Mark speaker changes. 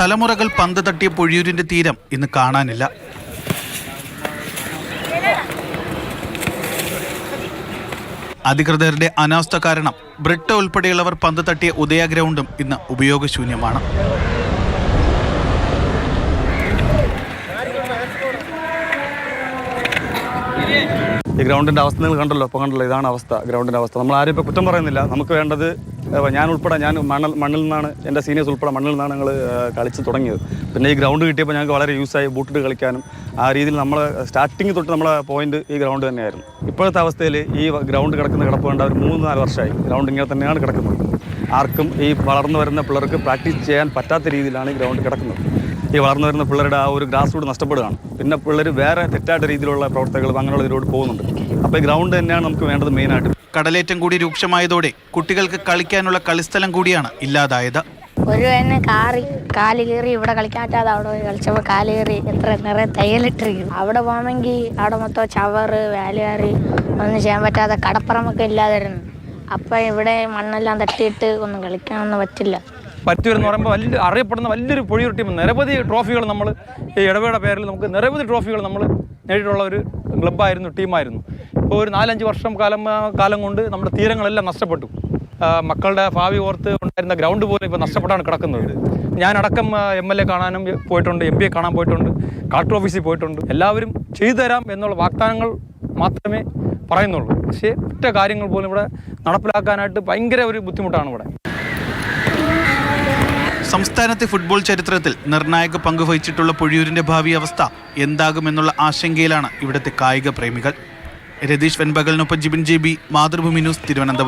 Speaker 1: തലമുറകൾ പന്ത് തട്ടിയ പൊഴിയൂരിന്റെ തീരം ഇന്ന് കാണാനില്ല. അധികൃതരുടെ അനാസ്ഥ കാരണം ബ്രിട്ട ഉൾപ്പെടെയുള്ളവർ പന്ത് തട്ടിയ ഉദയ ഗ്രൗണ്ടും ഇന്ന് ഉപയോഗശൂന്യമാണ്.
Speaker 2: ഈ ഗ്രൗണ്ടിന്റെ അവസ്ഥ നിങ്ങൾ കണ്ടല്ലോ ഇപ്പോൾ കണ്ടല്ലോ ഇതാണ് അവസ്ഥ ഗ്രൗണ്ടിന്റെ അവസ്ഥ. നമ്മൾ ആരും ഇപ്പോൾ കുറ്റം പറയുന്നില്ല. നമുക്ക് വേണ്ടത് ഞാൻ ഉൾപ്പെടെ ഞാൻ മണ്ണിൽ മണ്ണിൽ നിന്നാണ് എന്റെ സീനിയേഴ്സ് ഉൾപ്പെടെ മണ്ണിൽ നിന്നാണ് ഞങ്ങൾ കളിച്ച് തുടങ്ങിയത്. പിന്നെ ഈ ഗ്രൗണ്ട് കിട്ടിയപ്പോൾ ഞങ്ങൾക്ക് വളരെ യൂസായി ബൂട്ടിട്ട് കളിക്കാനും ആ രീതിയിൽ നമ്മൾ സ്റ്റാർട്ടിങ് തൊട്ട് നമ്മളെ പോയിന്റ് ഈ ഗ്രൗണ്ട് തന്നെയായിരുന്നു. ഇപ്പോഴത്തെ അവസ്ഥയിൽ ഈ ഗ്രൗണ്ട് കിടക്കുന്ന കിടപ്പ് കണ്ട ഒരു മൂന്ന് നാല് വർഷമായി. ഗ്രൗണ്ട് ഇങ്ങനെ തന്നെയാണ് കിടക്കുന്നത്. ആർക്കും ഈ വളർന്നു വരുന്ന പിള്ളേർക്ക് പ്രാക്ടീസ് ചെയ്യാൻ പറ്റാത്ത രീതിയിലാണ് ഈ ഗ്രൗണ്ട് കിടക്കുന്നത്. ഈ വളർന്നു വരുന്ന പിള്ളേരുടെ ആ ഒരു ഗ്രാസ് റൂട്ട് നഷ്ടപ്പെടുകയാണ്. പിന്നെ പിള്ളേർ വേറെ തെറ്റായിട്ട് രീതിയിലുള്ള പ്രവർത്തനങ്ങളും അങ്ങനെയുള്ള ഇതിലൂടെ പോകുന്നുണ്ട്. അപ്പോൾ ഈ ഗ്രൗണ്ട് തന്നെയാണ് നമുക്ക് വേണ്ടത് മെയിനായിട്ട്
Speaker 1: കടലേറ്റം കൂടി രൂക്ഷമായതോടെ കുട്ടികൾക്ക് കളിക്കാനുള്ള കളിസ്ഥലം കൂടിയാണ് ഇല്ലാതായത്.
Speaker 3: ഒരു തന്നെ കാറി കാൽ കയറി ഇവിടെ കളിക്കാറ്റാതെ അവിടെ പോയി കളിച്ചപ്പോൾ കാൽ കയറി എത്ര നിറയെ തയ്യലിട്ടിരിക്കും അവിടെ പോകണമെങ്കിൽ അവിടെ മൊത്തം ചവറ് വേലുകാറി ഒന്നും ചെയ്യാൻ പറ്റാതെ കടപ്പുറമൊക്കെ ഇല്ലാതിരുന്നു അപ്പം ഇവിടെ മണ്ണെല്ലാം തട്ടിയിട്ട് ഒന്നും കളിക്കാനൊന്നും പറ്റില്ല.
Speaker 4: പറ്റൂരെന്ന് പറയുമ്പോൾ വലിയ അറിയപ്പെടുന്ന വലിയൊരു പൊഴിയൂർ ടീം നിരവധി ട്രോഫികൾ നമ്മൾ ഈ ഇടവേടെ പേരിൽ നമുക്ക് നിരവധി ട്രോഫികൾ നമ്മൾ നേടിയിട്ടുള്ള ഒരു ക്ലബ്ബായിരുന്നു ടീമായിരുന്നു. ഇപ്പോൾ ഒരു നാലഞ്ച് വർഷം കാലം കാലം കൊണ്ട് നമ്മുടെ തീരങ്ങളെല്ലാം നഷ്ടപ്പെട്ടു. മക്കളുടെ ഭാവി ഓർത്ത് ഉണ്ടായിരുന്ന ഗ്രൗണ്ട് പോലും ഇപ്പോൾ നഷ്ടപ്പെട്ടാണ് കിടക്കുന്നത്. ഞാനടക്കം എം എൽ എ കാണാനും പോയിട്ടുണ്ട് എം പി എ കാണാൻ പോയിട്ടുണ്ട് കളക്ടർ ഓഫീസിൽ പോയിട്ടുണ്ട്. എല്ലാവരും ചെയ്തു തരാം എന്നുള്ള വാഗ്ദാനങ്ങൾ മാത്രമേ പറയുന്നുള്ളൂ. പക്ഷേ ഒറ്റ കാര്യങ്ങൾ പോലും ഇവിടെ നടപ്പിലാക്കാനായിട്ട് ഭയങ്കര ഒരു ബുദ്ധിമുട്ടാണ് ഇവിടെ.
Speaker 1: സംസ്ഥാനത്തെ ഫുട്ബോൾ ചരിത്രത്തിൽ നിർണായക പങ്ക് വഹിച്ചിട്ടുള്ള പൊഴിയൂരിന്റെ ഭാവി അവസ്ഥ എന്താകുമെന്നുള്ള ആശങ്കയിലാണ് ഇവിടുത്തെ കായിക പ്രേമികൾ. Ratheesh വെൺപകലിനൊപ്പം Jibin J B Mathrubhumi news Thiruvananthapuram.